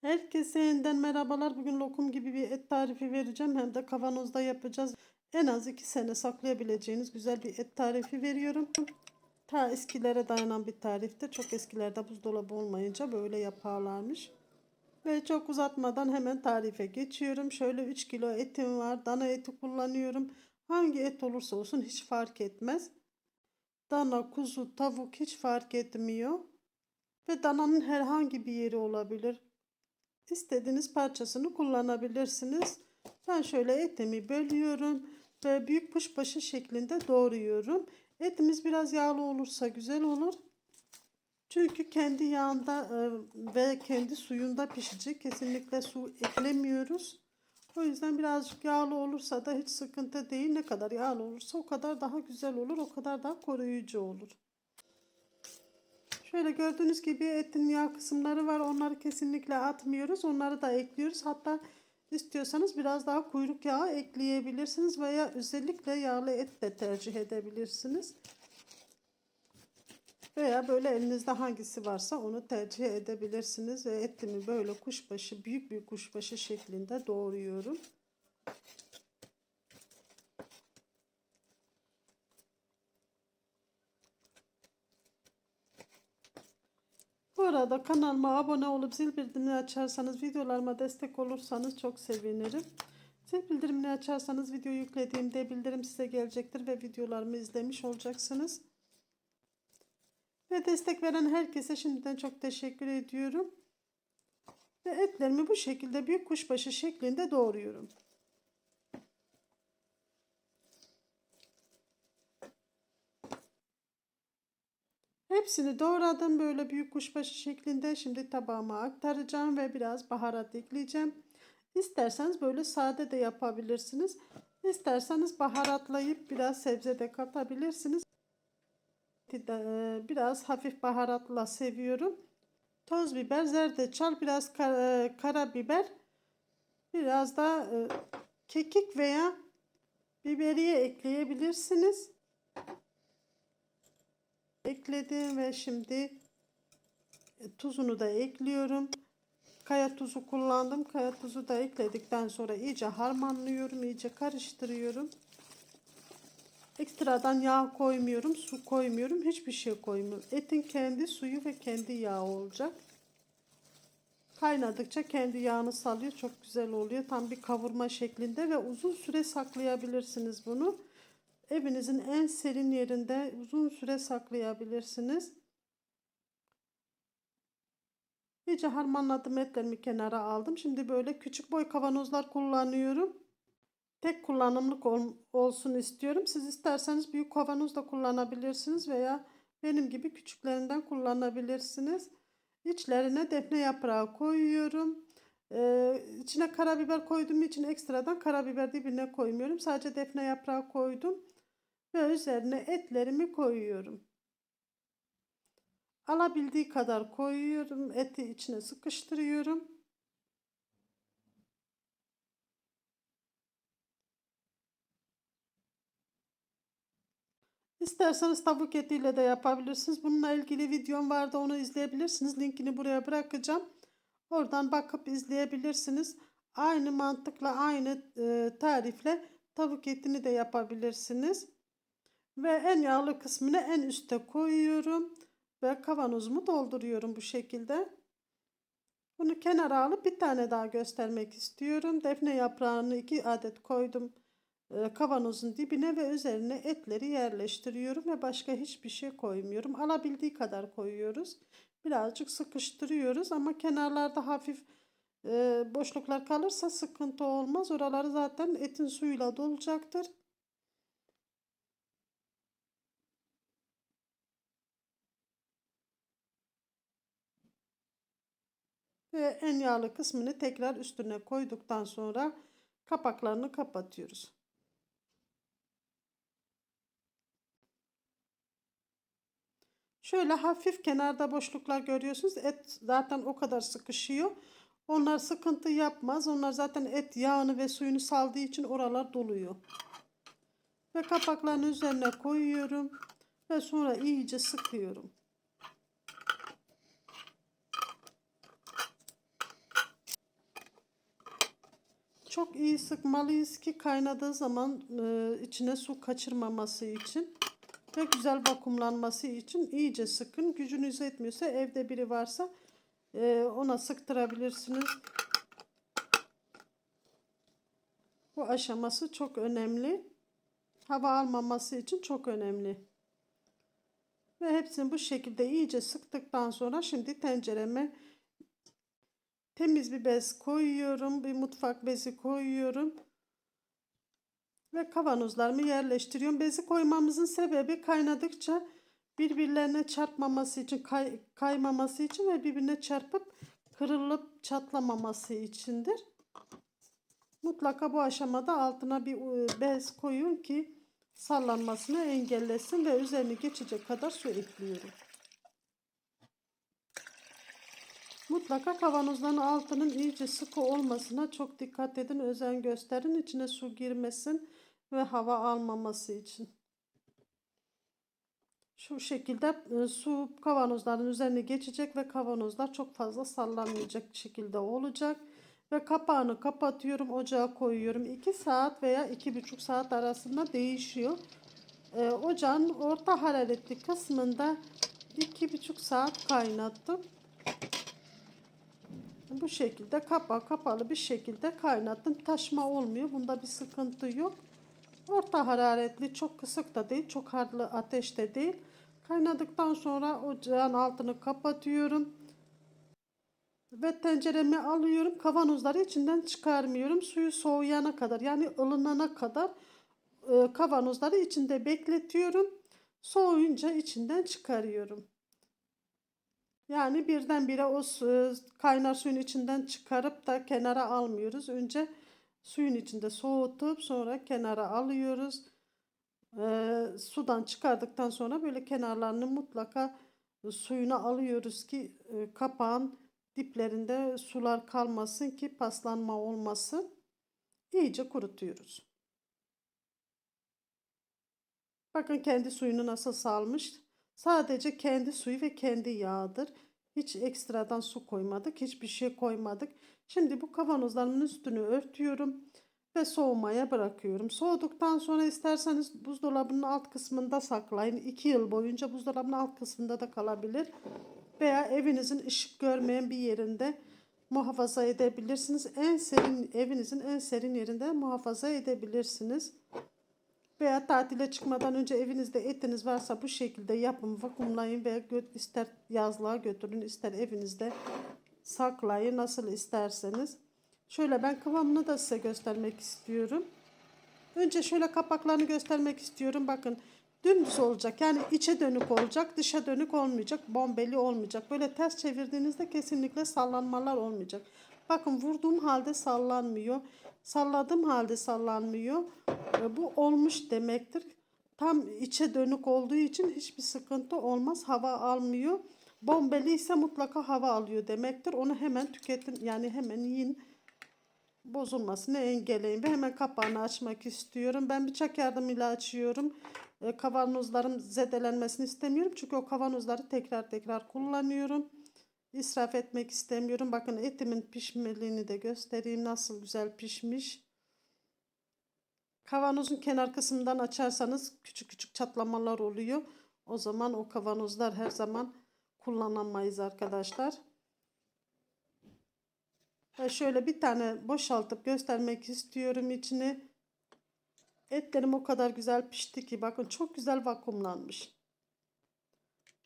Herkese yeniden merhabalar. Bugün lokum gibi bir et tarifi vereceğim. Hem de kavanozda yapacağız. En az 2 sene saklayabileceğiniz güzel bir et tarifi veriyorum. Ta eskilere dayanan bir tarifte. Çok eskilerde buzdolabı olmayınca böyle yaparlarmış. Ve çok uzatmadan hemen tarife geçiyorum. Şöyle 3 kilo etim var. Dana eti kullanıyorum. Hangi et olursa olsun hiç fark etmez. Dana, kuzu, tavuk hiç fark etmiyor. Ve dananın herhangi bir yeri olabilir. İstediğiniz parçasını kullanabilirsiniz. Ben şöyle etimi bölüyorum ve büyük kuşbaşı şeklinde doğruyorum. Etimiz biraz yağlı olursa güzel olur. Çünkü kendi yağında e, ve kendi suyunda pişecek. Kesinlikle su eklemiyoruz. O yüzden birazcık yağlı olursa da hiç sıkıntı değil. Ne kadar yağlı olursa o kadar daha güzel olur. O kadar daha koruyucu olur. Şöyle gördüğünüz gibi etin yağ kısımları var. Onları kesinlikle atmıyoruz. Onları da ekliyoruz. Hatta istiyorsanız biraz daha kuyruk yağı ekleyebilirsiniz veya özellikle yağlı et de tercih edebilirsiniz. Veya böyle elinizde hangisi varsa onu tercih edebilirsiniz ve etimi böyle kuşbaşı büyük bir kuşbaşı şeklinde doğruyorum. Bu arada kanalıma abone olup zil bildirimini açarsanız videolarıma destek olursanız çok sevinirim. Zil bildirimini açarsanız video yüklediğimde bildirim size gelecektir ve videolarımı izlemiş olacaksınız. Ve destek veren herkese şimdiden çok teşekkür ediyorum. Ve etlerimi bu şekilde büyük kuşbaşı şeklinde doğruyorum. Hepsini doğradım böyle büyük kuşbaşı şeklinde. Şimdi tabağıma aktaracağım ve biraz baharat ekleyeceğim. İsterseniz böyle sade de yapabilirsiniz. İsterseniz baharatlayıp biraz sebze de katabilirsiniz. Biraz hafif baharatla seviyorum. Toz biber, zerdeçal, biraz kar karabiber, biraz da kekik veya biberiye ekleyebilirsiniz ekledim ve şimdi tuzunu da ekliyorum. Kaya tuzu kullandım. Kaya tuzu da ekledikten sonra iyice harmanlıyorum. iyice karıştırıyorum. Ekstradan yağ koymuyorum. Su koymuyorum. Hiçbir şey koymuyorum. Etin kendi suyu ve kendi yağı olacak. Kaynadıkça kendi yağını salıyor. Çok güzel oluyor. Tam bir kavurma şeklinde ve uzun süre saklayabilirsiniz bunu evinizin en serin yerinde uzun süre saklayabilirsiniz. İyice harmanladım etlerimi kenara aldım. Şimdi böyle küçük boy kavanozlar kullanıyorum. Tek kullanımlık ol, olsun istiyorum. Siz isterseniz büyük kavanoz da kullanabilirsiniz veya benim gibi küçüklerinden kullanabilirsiniz. İçlerine defne yaprağı koyuyorum. Ee, içine karabiber koyduğum için ekstradan karabiber dibine koymuyorum. Sadece defne yaprağı koydum ve üzerine etlerimi koyuyorum. Alabildiği kadar koyuyorum. Eti içine sıkıştırıyorum. İsterseniz tavuk etiyle de yapabilirsiniz. Bununla ilgili videom vardı onu izleyebilirsiniz. Linkini buraya bırakacağım. Oradan bakıp izleyebilirsiniz. Aynı mantıkla aynı e, tarifle tavuk etini de yapabilirsiniz. Ve en yağlı kısmını en üste koyuyorum. Ve kavanozumu dolduruyorum bu şekilde. Bunu kenara alıp bir tane daha göstermek istiyorum. Defne yaprağını iki adet koydum e, kavanozun dibine ve üzerine etleri yerleştiriyorum ve başka hiçbir şey koymuyorum. Alabildiği kadar koyuyoruz. Birazcık sıkıştırıyoruz ama kenarlarda hafif e, boşluklar kalırsa sıkıntı olmaz. Oraları zaten etin suyuyla dolacaktır. Ve en yağlı kısmını tekrar üstüne koyduktan sonra kapaklarını kapatıyoruz. Şöyle hafif kenarda boşluklar görüyorsunuz. Et zaten o kadar sıkışıyor. Onlar sıkıntı yapmaz. Onlar zaten et yağını ve suyunu saldığı için oralar doluyor. Ve kapaklarını üzerine koyuyorum. Ve sonra iyice sıkıyorum. Çok iyi sıkmalıyız ki kaynadığı zaman e, içine su kaçırmaması için ve güzel vakumlanması için iyice sıkın. Gücünüz yetmiyorsa evde biri varsa e, ona sıktırabilirsiniz. Bu aşaması çok önemli. Hava almaması için çok önemli. Ve hepsini bu şekilde iyice sıktıktan sonra şimdi tencereme temiz bir bez koyuyorum. Bir mutfak bezi koyuyorum. Ve kavanozlarımı yerleştiriyorum. Bezi koymamızın sebebi kaynadıkça birbirlerine çarpmaması için, kay, kaymaması için ve birbirine çarpıp kırılıp çatlamaması içindir. Mutlaka bu aşamada altına bir e, bez koyun ki sallanmasını engellesin ve üzerine geçecek kadar su ekliyorum. Mutlaka kavanozların altının iyice sıkı olmasına çok dikkat edin, özen gösterin. İçine su girmesin ve hava almaması için. Şu şekilde e, su kavanozların üzerine geçecek ve kavanozlar çok fazla sallanmayacak şekilde olacak. Ve kapağını kapatıyorum, ocağa koyuyorum. 2 saat veya 2,5 saat arasında değişiyor. Ee, ocağın orta hararetli kısmında 2,5 saat kaynattım. Bu şekilde kapağı kapalı bir şekilde kaynattım. Taşma olmuyor. Bunda bir sıkıntı yok. Orta hararetli, çok kısık da değil, çok harlı ateşte değil. Kaynadıktan sonra ocağın altını kapatıyorum. Ve tenceremi alıyorum. Kavanozları içinden çıkarmıyorum. Suyu soğuyana kadar yani ılınana kadar e, kavanozları içinde bekletiyorum. Soğuyunca içinden çıkarıyorum. Yani birdenbire o kaynar suyun içinden çıkarıp da kenara almıyoruz. Önce suyun içinde soğutup sonra kenara alıyoruz. Ee, sudan çıkardıktan sonra böyle kenarlarını mutlaka suyuna alıyoruz ki e, kapağın diplerinde sular kalmasın ki paslanma olmasın. İyice kurutuyoruz. Bakın kendi suyunu nasıl salmış. Sadece kendi suyu ve kendi yağıdır. Hiç ekstradan su koymadık. Hiçbir şey koymadık. Şimdi bu kavanozların üstünü örtüyorum ve soğumaya bırakıyorum. Soğuduktan sonra isterseniz buzdolabının alt kısmında saklayın. 2 yıl boyunca buzdolabının alt kısmında da kalabilir. Veya evinizin ışık görmeyen bir yerinde muhafaza edebilirsiniz. En serin evinizin en serin yerinde muhafaza edebilirsiniz. Veya tatile çıkmadan önce evinizde etiniz varsa bu şekilde yapın, vakumlayın veya ister yazlığa götürün, ister evinizde saklayın nasıl isterseniz. Şöyle ben kıvamını da size göstermek istiyorum. Önce şöyle kapaklarını göstermek istiyorum. Bakın dümdüz olacak. Yani içe dönük olacak, dışa dönük olmayacak, bombeli olmayacak. Böyle ters çevirdiğinizde kesinlikle sallanmalar olmayacak. Bakın vurduğum halde sallanmıyor. Salladığım halde sallanmıyor. E, bu olmuş demektir. Tam içe dönük olduğu için hiçbir sıkıntı olmaz. Hava almıyor. Bombeli ise mutlaka hava alıyor demektir. Onu hemen tüketin. Yani hemen yiyin. Bozulmasını engelleyin. Ve hemen kapağını açmak istiyorum. Ben bıçak yardımıyla açıyorum. E, kavanozlarım zedelenmesini istemiyorum. Çünkü o kavanozları tekrar tekrar kullanıyorum. İsraf etmek istemiyorum. Bakın etimin pişmeliğini de göstereyim. Nasıl güzel pişmiş. Kavanozun kenar kısmından açarsanız küçük küçük çatlamalar oluyor. O zaman o kavanozlar her zaman kullanamayız arkadaşlar. Ve şöyle bir tane boşaltıp göstermek istiyorum içini. Etlerim o kadar güzel pişti ki bakın çok güzel vakumlanmış.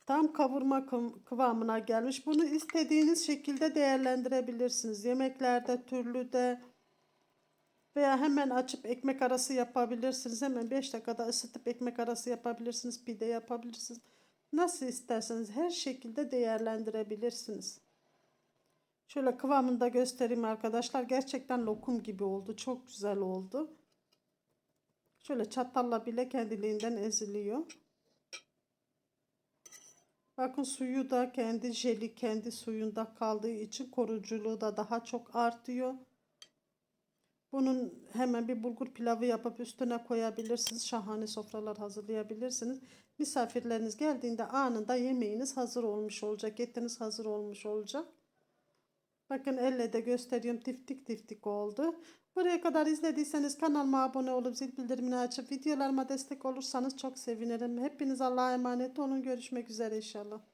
Tam kavurma kıvamına gelmiş. Bunu istediğiniz şekilde değerlendirebilirsiniz. Yemeklerde, türlü de veya hemen açıp ekmek arası yapabilirsiniz. Hemen 5 dakikada ısıtıp ekmek arası yapabilirsiniz. Pide yapabilirsiniz. Nasıl isterseniz her şekilde değerlendirebilirsiniz. Şöyle kıvamını da göstereyim arkadaşlar. Gerçekten lokum gibi oldu. Çok güzel oldu. Şöyle çatalla bile kendiliğinden eziliyor. Bakın suyu da kendi jeli kendi suyunda kaldığı için koruyuculuğu da daha çok artıyor. Bunun hemen bir bulgur pilavı yapıp üstüne koyabilirsiniz. Şahane sofralar hazırlayabilirsiniz. Misafirleriniz geldiğinde anında yemeğiniz hazır olmuş olacak. Etiniz hazır olmuş olacak. Bakın elle de gösteriyorum tiftik tiftik oldu. Buraya kadar izlediyseniz kanalıma abone olup zil bildirimini açıp videolarıma destek olursanız çok sevinirim. Hepiniz Allah'a emanet olun. Görüşmek üzere inşallah.